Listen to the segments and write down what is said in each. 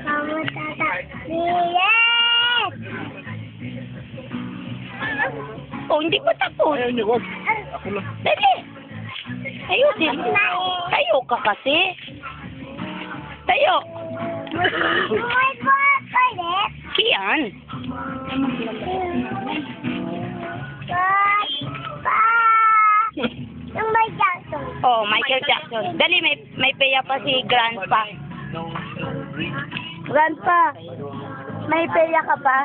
Kamu tatap. Yes! Oh, hindi pa tapos. Ayaw niyo, wag. Ako lang. Dali. Tayo din. Tayo ka kasi. Tayo. Ulit. Kian. Oh, Michael Jackson. Dali, may may peya pa si Grandpa. Grandpa, may peya ka pa?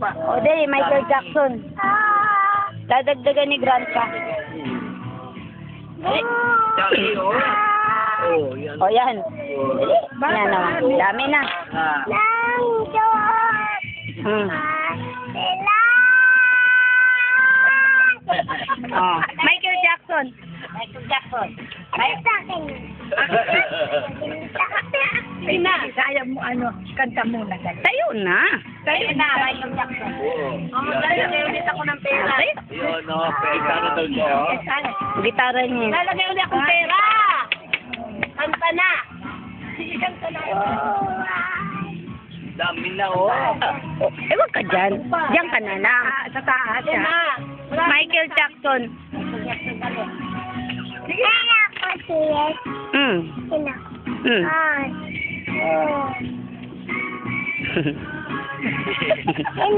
Pa? O, dali, Michael Jackson. Dadagdagan ni Grandpa. Dali. Dali, oh. Oh, yan. O, yan. Oh. Yan naman. Dami na. Hmm. Oh. Michael Jackson. Michael Jackson. Ay, sa akin. Ay na, kaya mo ano, kanta muna. Tayo na. Tayo na, Michael Jackson. Oo. Oh, lalagay ulit ako ng pera. Yun, no. Na daw niya, oh. Gitara niya. Lalagay ulit akong pera. Kanta na. Kanta na. Dami na, oh. Oh, eh, wag ka dyan. Diyan ka na lang. Sa taas siya. Michael Jackson. Kaya ako siyes. Mm. Sino? Mm. Ah. Oh,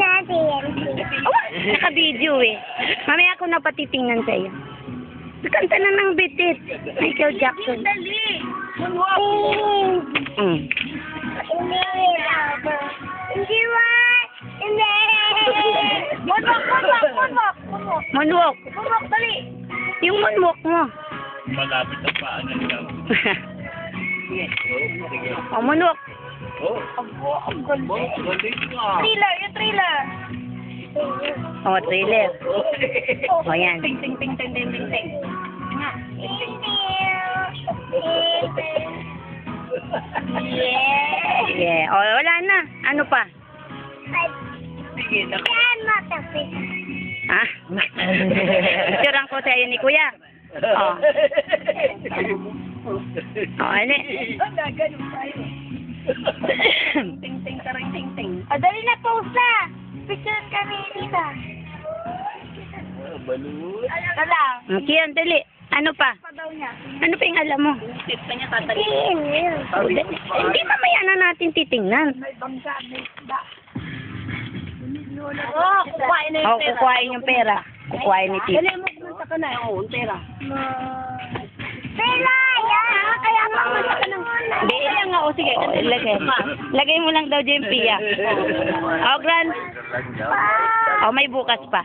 naka-video eh. Mamaya ako na patitingnan sa iyo. Kanta na ng bitit. Michael Jackson. Mm. Moonwalk. Munok, dali. Yung moonwalk mo. Malapit ang paa niya niya. Oh, sige. oh, moonwalk. Oh. Ang galing. Oh, galing nga. Thriller, yung thriller. Oh, thriller. Oh, Oh, yan. Ting, ting, ting, ting, ting, ting, ting. Yeah. Yeah. Oh, wala na. Ano pa? Sige, na. Ha? Picturean ko sa iyo ni Kuya. Oh. Oh, ano? Ting, ting, taring, ting, ting. O, dali na, post na. Picture kami dito. Balut. Dala. Kian, dali. Ano pa? Pa niya. Ano pa yung alam mo? Yun. Oh, dali. Hindi mamaya na natin titingnan. May bangga, may isda. Oh, kukuhain na Oh, kukuhain yung pera. Kukuhain ni Tito. Dali mo kumanta ka na. Oo, pera. Pera, yan. Kaya nga kumanta ka ng Hindi. Kaya nga, o sige. Oh, lagay. Lagay mo lang daw dyan, Pia. Oh, Gran. Oh, may bukas pa.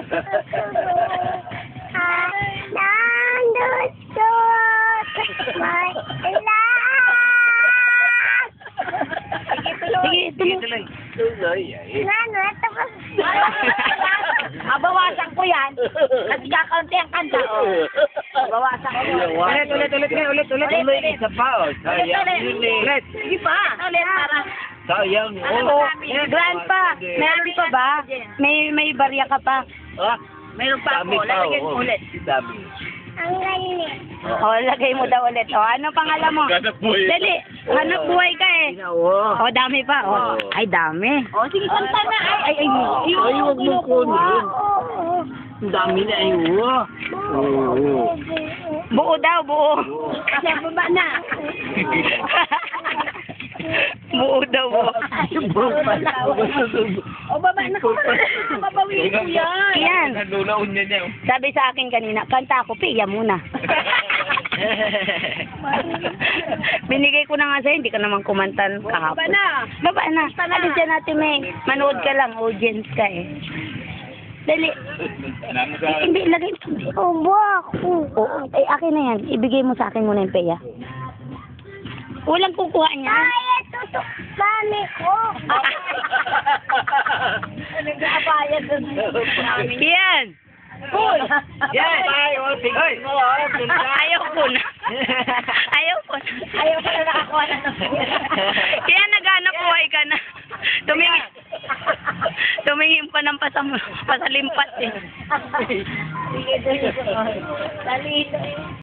Sige, Tuloy, ay. Abawasan ko yan. Kasi kakaunti ang kanta. oh. Bawasan ko. Ulit, ulit, ulit, ulit, ulit, ulit. Isa pa, oh. Sayang eh. Ulit. Sige pa. Ulit para. Sayang, Oh, oh. Grandpa, meron pa ba? May may barya ka pa. Ah, Meron pa ako. pa, Lalagyan ko oh. ulit. Dami. Ang galing. Oh, lagay mo daw ulit. Oh, ano pangalan mo? Hanap buhay. Dali, hanap buhay ka eh. Oh. Oh, dami pa. Oh, ay dami. O, sige, kanta na. Ay, ay, ay. Ay, huwag mo kunin. Ang dami na eh, oh. Oo. Buo daw, buo. Kasi baba na. daw, buo. O, baba na. Babawiin ko yan. Yan. Nalulaon niya niya. oh. Sabi sa akin kanina, kanta ako, piya muna. Binigay ko na nga sa'yo, hindi ka naman kumantan Baba kahapon. na. Baba na. Alis dyan natin, may manood ka lang, audience ka eh. Dali. Hindi, lagay mo. Oh, buwak. Oo, ay akin na yan. Ibigay mo sa akin muna yung peya. Walang kukuha niya. Kaya tutok mami ko. Nag-aabayad doon. Yan. Uy! Yan! Oh, tingnan mo, oh. Ganda. Ayaw ko na. Ayaw ko na. Ayaw ko na nakakuha na ng Kaya naghanap buhay ka na. Tumingin. Tumingin pa ng pasam, pasalimpat eh. Sige, dali. Dali, dali.